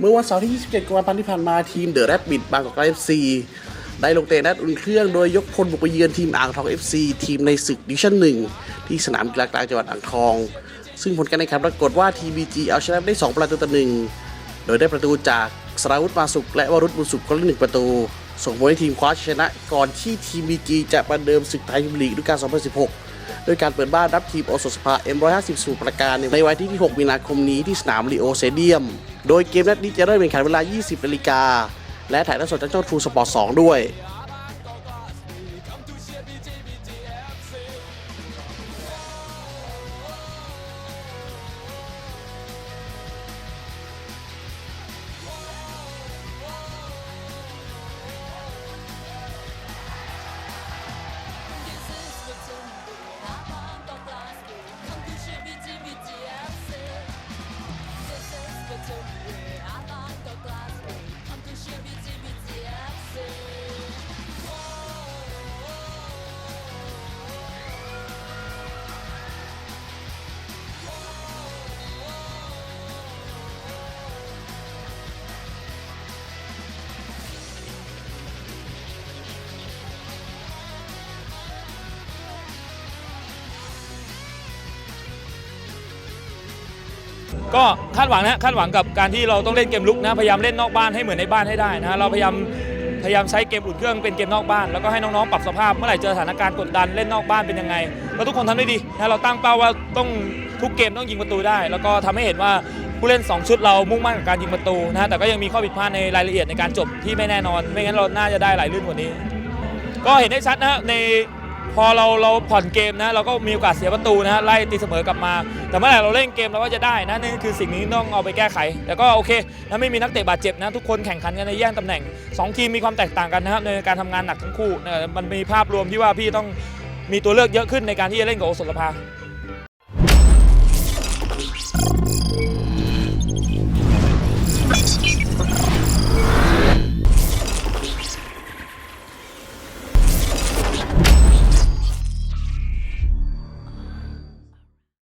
เมื่อวันเสาร์ที่ 27กุมภาพันธ์ที่ผ่านมาทีมเดอะแรดบิดบางกอกเอฟซีได้ลงเตะนัดอุ่นเครื่องโดยยกพลบุกไปเยือนทีมอ่างทอง FC ทีมในศึกดิชั่นหนึ่งที่สนามกีฬากลางจังหวัดอ่างทอง ซึ่งผลการแข่งขันปรากฏว่าทีบีจีเอาชนะได้ 2 ประตูต่อหนึ่งโดยได้ประตูจากสราวุธมาสุข และวรุษบุญสุขคนละหนึ่งประตู ส่งผลให้ทีมคว้าชนะก่อนที่ทีมบีจีจะประเดิมศึกไทยเมียร์ลีกฤดูกาล 2016 โดยการเปิดบ้านรับทีมโอสสภา M150 สู่ประการในวันที่ 6 มีนาคมนี้ที่สนามลีโอเซเดียม โดยเกมนัดนี้จะเริ่มแข่งขันเวลา 20นาฬิกาและถ่ายทอดสดจากช่องทูสปอร์ต2ด้วย ก็คาดหวังนะคาดหวังกับการที่เราต้องเล่นเกมลุกนะพยายามเล่นนอกบ้านให้เหมือนในบ้านให้ได้นะเราพยายามพยายามใช้เกมอุ่นเครื่องเป็นเกมนอกบ้านแล้วก็ให้น้องๆปรับสภาพเมื่อไหร่เจอสถานการณ์กดดันเล่นนอกบ้านเป็นยังไงก็ทุกคนทำได้ดีนะเราตั้งเป้าว่าต้องทุกเกมต้องยิงประตูได้ แล้วก็ทำให้เห็นว่าผู้เล่น 2 ชุดเรามุ่งมั่นกับการยิงประตูนะแต่ก็ยังมีข้อผิดพลาดในรายละเอียดในการจบที่ไม่แน่นอน ไม่งั้นเราน่าจะได้หลายลื่นกว่านี้ ก็เห็นได้ชัดนะใน พอเราเราผ่อนเกมนะเราก็มีโอกาสเสียประตูนะฮะไล่ตีเสมอกลับมา แต่เมื่อไหร่เราเล่นเกมเราก็จะได้นะนี่คือสิ่งนี้ต้องเอาไปแก้ไข แต่ก็โอเคนะไม่มีนักเตะบาดเจ็บนะทุกคนแข่งขันกันในแย่งตำแหน่ง 2 ทีมมีความแตกต่างกันนะครับในการทำงานหนักทั้งคู่นะมันมีภาพรวมที่ว่าพี่ต้องมีตัวเลือกเยอะขึ้นในการที่จะเล่นกับโอสถภา